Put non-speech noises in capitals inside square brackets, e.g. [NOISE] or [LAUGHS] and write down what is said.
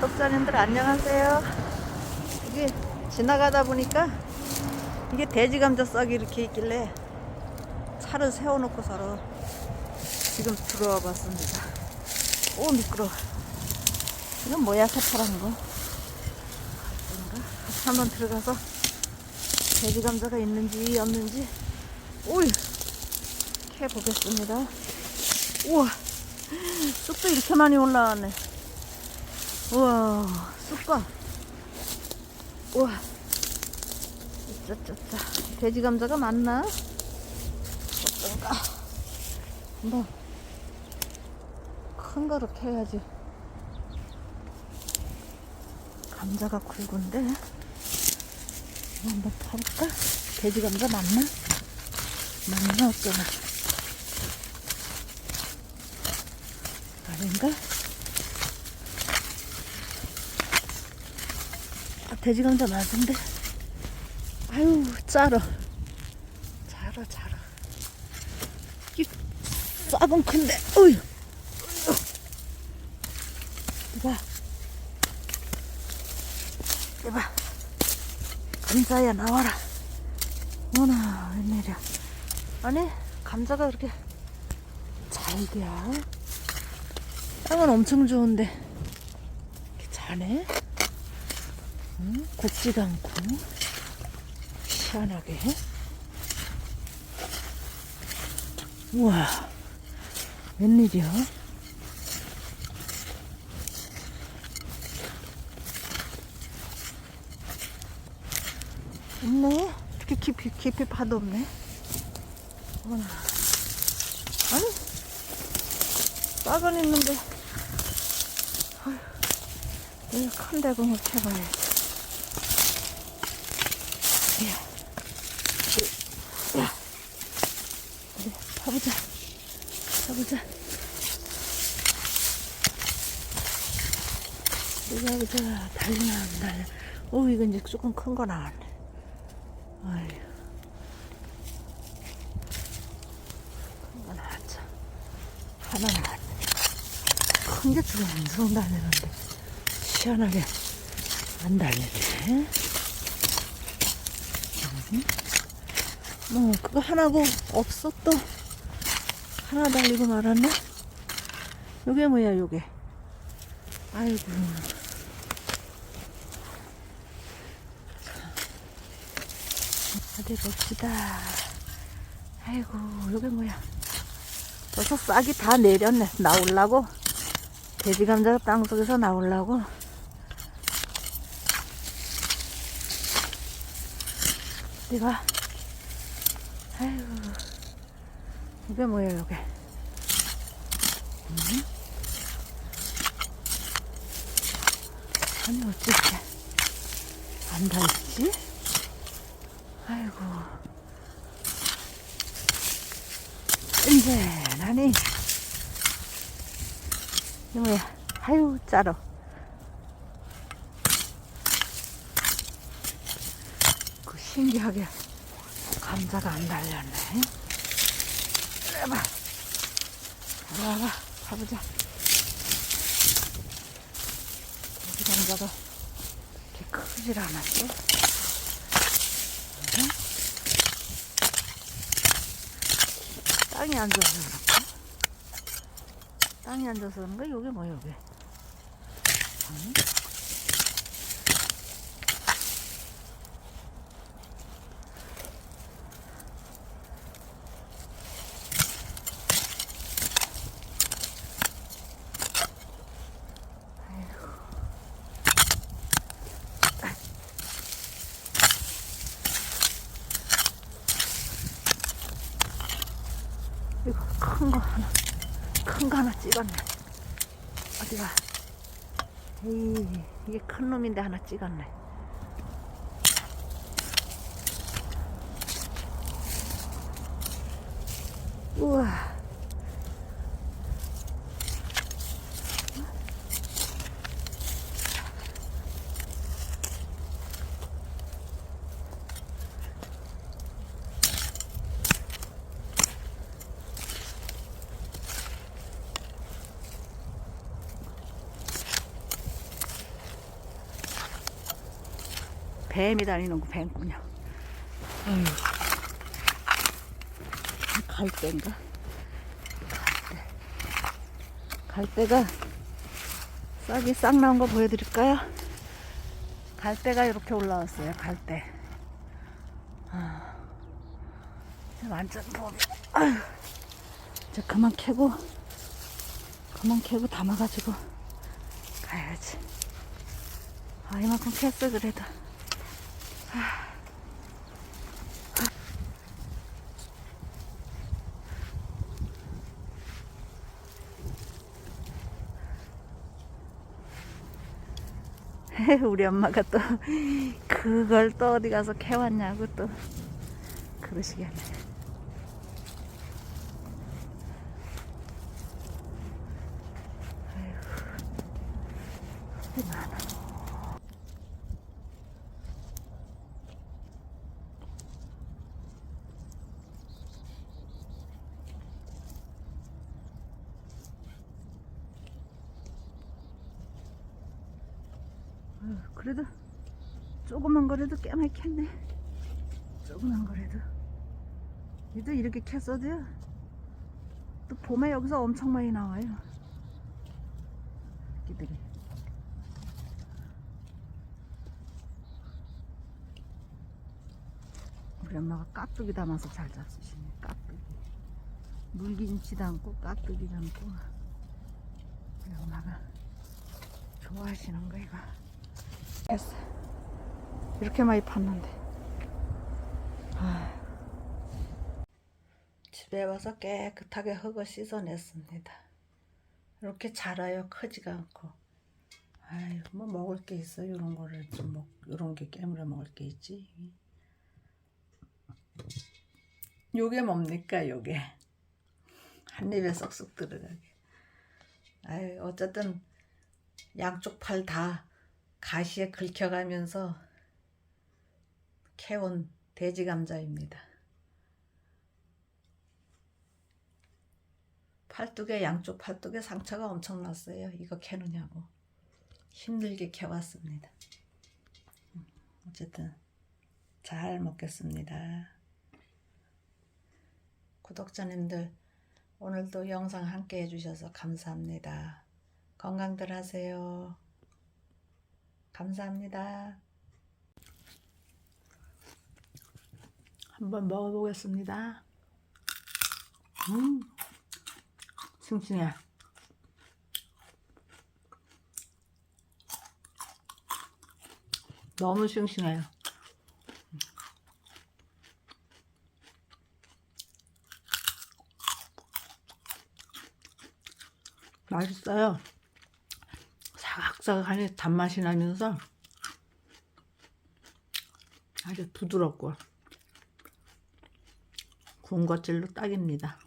구독자님들 안녕하세요. 이게 지나가다 보니까 이게 돼지 감자 싹이 이렇게 있길래 차를 세워놓고 서로 지금 들어와 봤습니다. 오 미끄러. 이건 뭐야 새파란 거? 뭔가 한번 들어가서 돼지 감자가 있는지 없는지 오이 캐 보겠습니다. 우와 쑥도 이렇게 많이 올라왔네. 우와, 쑥과. 우와. 짜짜짜. 돼지 감자가 많나? 어떤가? 한번 큰 거로 캐야지. 감자가 굵은데. 한번 파볼까? 돼지 감자 맞나? 맞나 어쩌나? 아닌가? 아, 돼지 감자 맞은데? 아유, 짜러. 짜러, 짜러. 이 싹은 큰데, 어휴. 이봐. 이봐. 감자야, 나와라. 어머나, 웬일이야. 아니, 감자가 그렇게 잘게야. 땅은 엄청 좋은데, 이렇게 자네? 응? 곱지도 않고 시원하게. 해. 우와 웬일이야? 없네? 이렇게 깊이 깊이 파도 없네. 어머나. 아니 싹은 있는데. 아휴 이거 큰 대공을 캐봐야지 야. 야. 우리 가보자. 가 보자. 우리 가보자. 달리나, 안 달려. 오, 이거 이제 조금 큰 거 나왔네. 아휴. 큰거 나왔죠. 하나 나왔네. 큰게 지금 엄청 달리는데. 시원하게 안 달리네. 뭐 그거 하나고 없어 또 하나 달리고 말았네? 요게 뭐야 요게? 아이고. 어디 봅시다. 아이고 요게 뭐야? 벌써 싹이 다 내렸네. 나올라고? 돼지 감자가 땅속에서 나올라고? 어디가? 아이고, 이게 뭐야, 이게? 음? 아니, 어찌 이렇게 안 닿지? 아이고. 이제, 나니. 이게 뭐야? 아유, 짜러. 그 신기하게. 감자가 안 달렸네. 해봐. 와봐. 가보자. 여기 감자가 이렇게 크질 않았어. 응? 땅이 안 좋아서 그런가? 땅이 안 좋아서 그런가? 여기 뭐야, 여기? 응? 이거 큰 거 하나, 큰 거 하나 찍었네. 어디가? 에이, 이게 큰 놈인데 하나 찍었네. 우와. 뱀이 다니는 거 뱀꾸녕. 아유. 갈대인가? 갈대. 갈대가 싹이 싹 나온 거 보여드릴까요? 갈대가 이렇게 올라왔어요. 갈대. 아, 완전 봄이. 아유. 이제 그만 캐고 그만 캐고 담아가지고 가야지. 아 이만큼 캤어 그래도. [LAUGHS] 우리 엄마가 또 그걸 또 어디 가서 캐왔냐고 또 그러시겠네. 아이고, 많아. 그래도 조그만 거라도 꽤 많이 캤네. 조그만 거라도. 얘도 이렇게 캤어도요. 또 봄에 여기서 엄청 많이 나와요. 끼들이. 우리 엄마가 깍두기 담아서 잘 잡수시네. 깍두기. 물김치도 않고 깍두기도 않고. 우리 엄마가 좋아하시는 거 이거. 됐어. 이렇게 많이 팠는데. 아. 집에 와서 깨끗하게 흙을 씻어냈습니다. 이렇게 자라요. 크지가 않고. 아유, 뭐 먹을 게 있어. 이런 거를 좀 먹, 이런 게 깨물어 먹을 게 있지. 요게 뭡니까, 요게? 한 입에 쏙쏙 들어가게. 아유, 어쨌든 양쪽 팔 다 가시에 긁혀가면서 캐온 돼지 감자입니다. 팔뚝에 양쪽 팔뚝에 상처가 엄청 났어요. 이거 캐느냐고 힘들게 캐왔습니다. 음, 어쨌든 잘 먹겠습니다. 구독자님들 오늘도 영상 함께 해주셔서 감사합니다. 건강들 하세요. 감사합니다. 한번 먹어보겠습니다. 음, 싱싱해. 너무 싱싱해요. 맛있어요. 사각사각하니 단맛이 나면서 아주 부드럽고 군것질로 딱입니다.